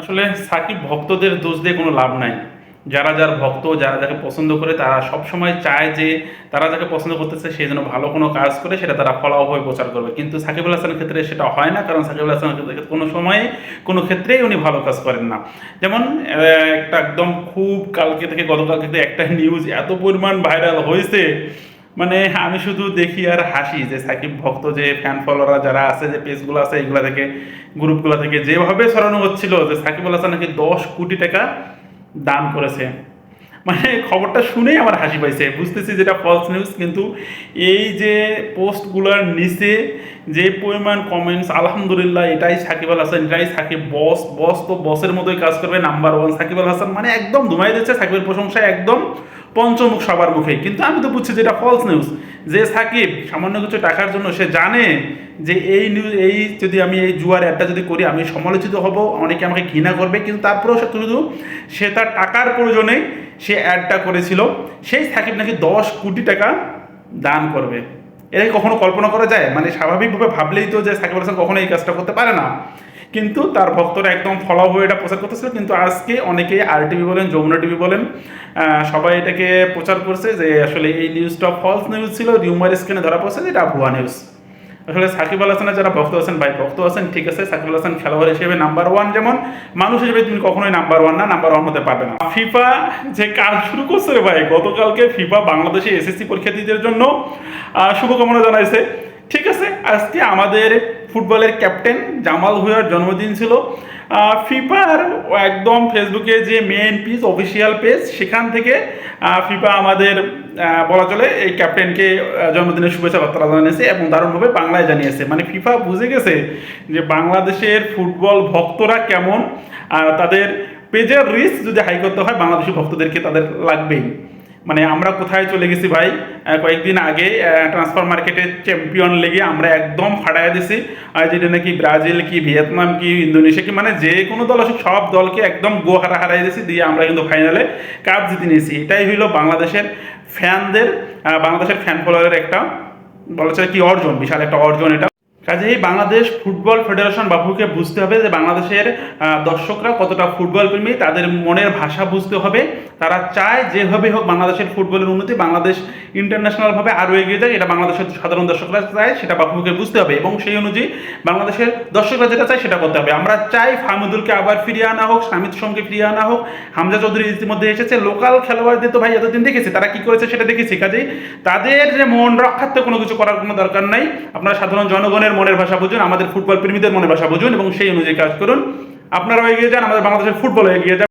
আসলে সাকিব ভক্তদের দোষ দিয়ে কোনো লাভ নাই। যারা যার ভক্ত, যারা যাকে পছন্দ করে, তারা সবসময় চায় যে তারা যাকে পছন্দ করতেছে সেই জন্য ভালো কোনো কাজ করে, সেটা তারা হয়ে প্রচার করবে। কিন্তু সাকিব আল হাসানের ক্ষেত্রে সেটা হয় না, কারণ সাকিব আল হাসানের ক্ষেত্রে কোনো সময়ে কোনো ক্ষেত্রেই উনি ভালো কাজ করেন না। যেমন একটা একদম খুব কালকে থেকে গতকাল থেকে একটা নিউজ এত পরিমাণ ভাইরাল হয়েছে মানে আমি শুধু দেখি আর হাসি, যে সাকিব ভক্ত, যে ফ্যান ফলোয়াররা যারা আছে, যে পেজগুলো আছে এইগুলা থেকে গ্রুপগুলো থেকে যেভাবে সরানো হচ্ছিল যে সাকিব আল হাসান নাকি দশ কোটি টাকা দান করেছে। মানে খবরটা শুনেই আমার হাসি পাইছে। বুঝতেছি যেটা ফলস নিউজ কিন্তু এই যে পোস্টগুলোর নিচে যে পরিমাণ কমেন্টস আলহামদুলিল্লাহ, এটাই সাকিব আল হাসান, এটাই সাকিব বস বস তো বসের মতোই কাজ করবে নাম্বার ওয়ান সাকিব আল হাসান মানে একদম ধুমাই দিচ্ছে সাকিবের প্রশংসায়, একদম পঞ্চমুখ সবার মুখে কিন্তু আমি তো বুঝছি যেটা ফলস নিউজ যে সাকিব সামান্য কিছু টাকার জন্য সে জানে যে এই নিউজ এই যদি আমি এই জুয়ার অ্যাডটা যদি করি, আমি সমালোচিত হব, অনেকে আমাকে ঘৃণা করবে, কিন্তু তারপরেও সে শুধু সে তার টাকার প্রয়োজনে সে অ্যাডটা করেছিল। সেই সাকিব নাকি দশ কোটি টাকা দান করবে। এটা কখনো কল্পনা করা যায়? মানে স্বাভাবিকভাবে ভাবলেই তো যে সাকিব হাসান কখনো এই কাজটা করতে পারে না। কিন্তু তার ভক্তরা একদম ফলো হয়ে এটা প্রচার করতেছিল। কিন্তু আজকে অনেকে আর টিভি বলেন, যমুনা টিভি বলেন সবাই এটাকে প্রচার করছে যে আসলে এই নিউজটা ফলস নিউজ ছিল রিউমার স্ক্রিনে ধরা পড়ছে যে এটা ভুয়া নিউজ আসলে সাকিব আল হাসানের যারা ভক্ত আছেন, ভাই ভক্ত আছেন, ঠিক আছে, সাকিব আল হাসান খেলোয়াড় হিসেবে নাম্বার ওয়ান যেমন, মানুষ হিসেবে তুমি কখনোই নাম্বার ওয়ান না নাম্বার ওয়ান হতে পারবে না। ফিফা যে কাজ শুরু করছে ভাই, গতকালকে ফিফা বাংলাদেশে এসএসসি পরীক্ষার্থীদের জন্য শুভকামনা জানাইছে। ঠিক আছে, আজকে আমাদের ফুটবলের ক্যাপ্টেন জামাল ভুঁইয়ার জন্মদিন ছিল। ফিফার একদম ফেসবুকে যে মেন পেজ অফিসিয়াল পেজ সেখান থেকে ফিফা আমাদের বলা চলে এই ক্যাপ্টেনকে জন্মদিনের শুভেচ্ছা বার্তা জানিয়েছে এবং দারুণভাবে বাংলায় জানিয়েছে। মানে ফিফা বুঝে গেছে যে বাংলাদেশের ফুটবল ভক্তরা কেমন, আর তাদের পেজের রিস্ক যদি হাই করতে হয়, বাংলাদেশি ভক্তদেরকে তাদের লাগবেই। মানে আমরা কোথায় চলে গেছি ভাই? কয়েকদিন আগে ট্রান্সফার মার্কেটে চ্যাম্পিয়ন লেগে আমরা একদম ফাটাই দিছি। যেটা নাকি ব্রাজিল কি, ভিয়েতনাম কি, ইন্দোনেশিয়া কি মানে যে কোনো দল আছে সব দলকে একদম গো হারা হারাই দিয়েছি দিয়ে আমরা কিন্তু ফাইনালে কাপ জিতে নিয়েছি। এটাই হইল বাংলাদেশের ফ্যানদের বাংলাদেশের ফ্যান ফলোয়ারের একটা, বলা চলে কি অর্জন, বিশাল একটা অর্জন এটা। কাজেই বাংলাদেশ ফুটবল ফেডারেশন বাবুকে বুঝতে হবে যে বাংলাদেশের দর্শকরা কতটা ফুটবল প্রেমী, তাদের মনের ভাষা বুঝতে হবে। তারা চায় যেভাবে হোক বাংলাদেশের ফুটবলের উন্নতি, বাংলাদেশ ইন্টারন্যাশনালভাবে আরও এগিয়ে যায় এটা বাংলাদেশের সাধারণ দর্শকরা চায়, সেটা বাবুকে বুঝতে হবে। এবং সেই অনুযায়ী বাংলাদেশের দর্শকরা যেটা চায় সেটা করতে হবে। আমরা চাই ফাহমুদুলকে আবার ফিরিয়ে আনা হোক, সামিদ সোমকে ফিরিয়ে আনা হোক, হামজা চৌধুরী ইতিমধ্যে এসেছে লোকাল খেলোয়াড়দের তো ভাই এতদিন দেখেছি, তারা কি করেছে সেটা দেখেছি। কাজেই তাদের যে মন রক্ষার্থে কোনো কিছু করার কোনো দরকার নাই। আপনারা সাধারণ জনগণের মনের ভাষা বুঝুন, আমাদের ফুটবল প্রেমীদের মনের ভাষা বুঝুন, এবং সেই অনুযায়ী কাজ করুন। আপনারাও এগিয়ে যান, আমাদের বাংলাদেশের ফুটবল এগিয়ে যান